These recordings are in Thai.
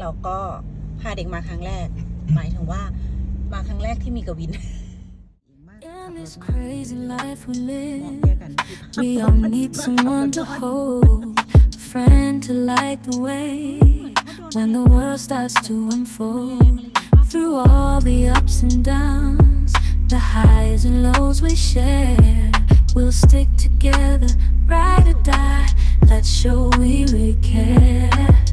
เราก็พาเด็กมาครั้งแรก หมายถึงว่ามาครั้งแรกที่มีกวิน In this crazy life we เหมาะ live, แยกกัน we all need someone to hold, a friend to light the way. When the world starts to unfold, through all the ups and downs, the highs and lows we share, we'll stick together, ride or die. Let's show we really care.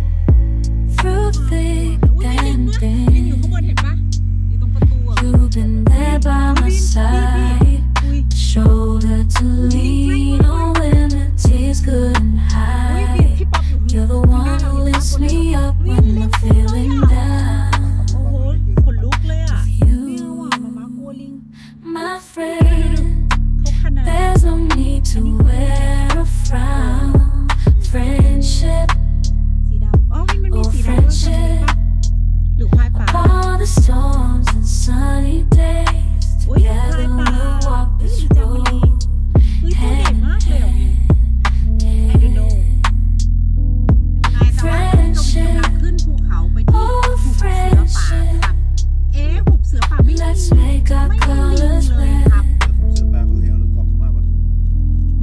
เอ๊ะหุบเสือป่าไม่มี Let's make our ไม่มีลิง colors เลยครับ blend เสือป่าเขาเห็นรถกอบเข้ามาปะ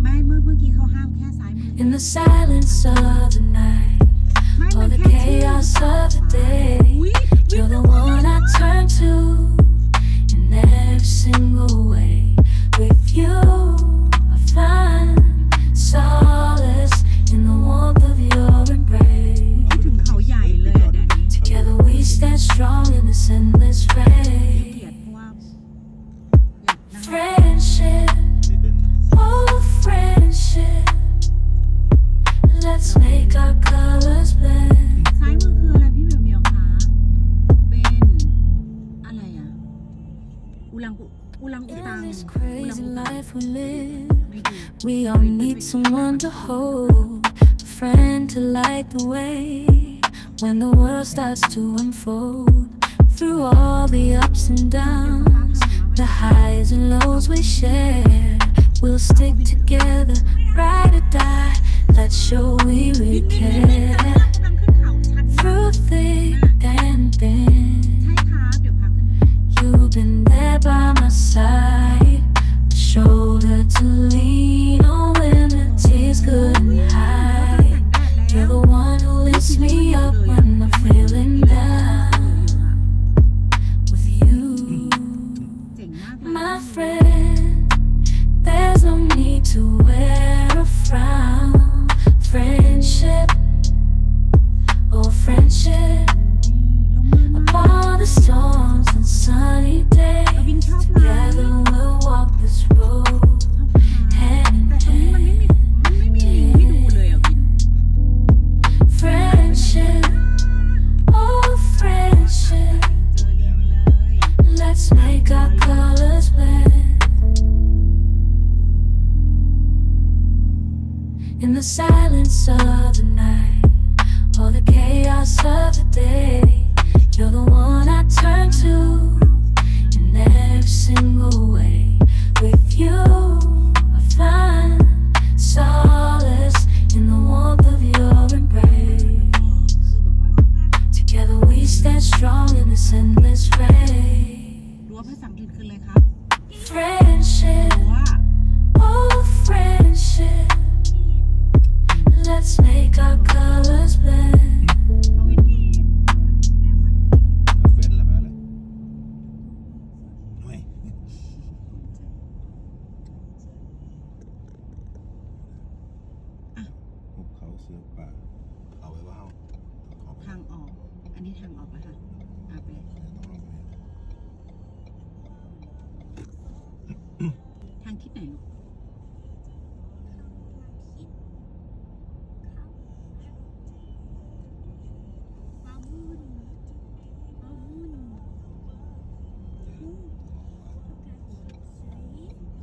ไม่เมื่อเมื่อกี้เขาห้ามแค่ซ้ายมือ in the silence of the night. ไม่มั All น the แค่ชื่อ chaos of the day. อุ้ย You're the one I turn to We all need someone to hold, a friend to light the way when the world starts to unfold. Through all the ups and downs, the highs and lows we share, we'll stick together, ride or die. Let's show we, we care. You're the one I turn to in every single วภาษาอังกฤษคืออะไรครับ Friendship, รั้ว oh friendship. Let's make our colors blend. เขาเป็นที่เฟนหรือเปล่าอะไรไม่ภูเขาเสือป่า เอาไว้ว่าเอาขอไปทางออก อันนี้ทางออกปะคะอะไปเลย ต้องลองไปางทิศไหนลูก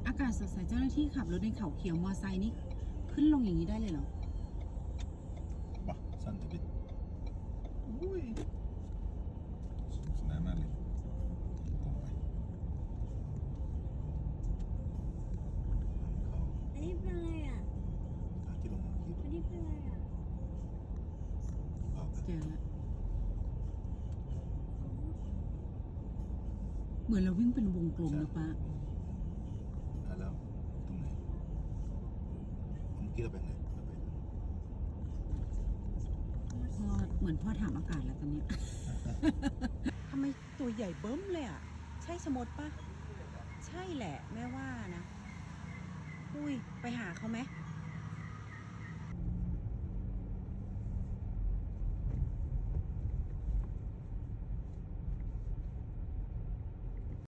อากาศสดใสเจ้าหน้าที่ขับรถในเขาเขียวมอไซค์นี่ขึ้นลงอย่างนี้ได้เลยเหรอ เจอแล้วเหมือนเราวิ่งเป็นวงกลมนะป้าอะแล้วตรงไหนเมื่อเราไปไหนเราไปพ่อเหมือนพ่อถามอากาศแล้วตอนนี้ทำไมตัวใหญ่เบิ้มเลยอะ ใช่สมดปะ ใช่แหละ แม่ว่านะ อุ้ย ไปหาเขาไหม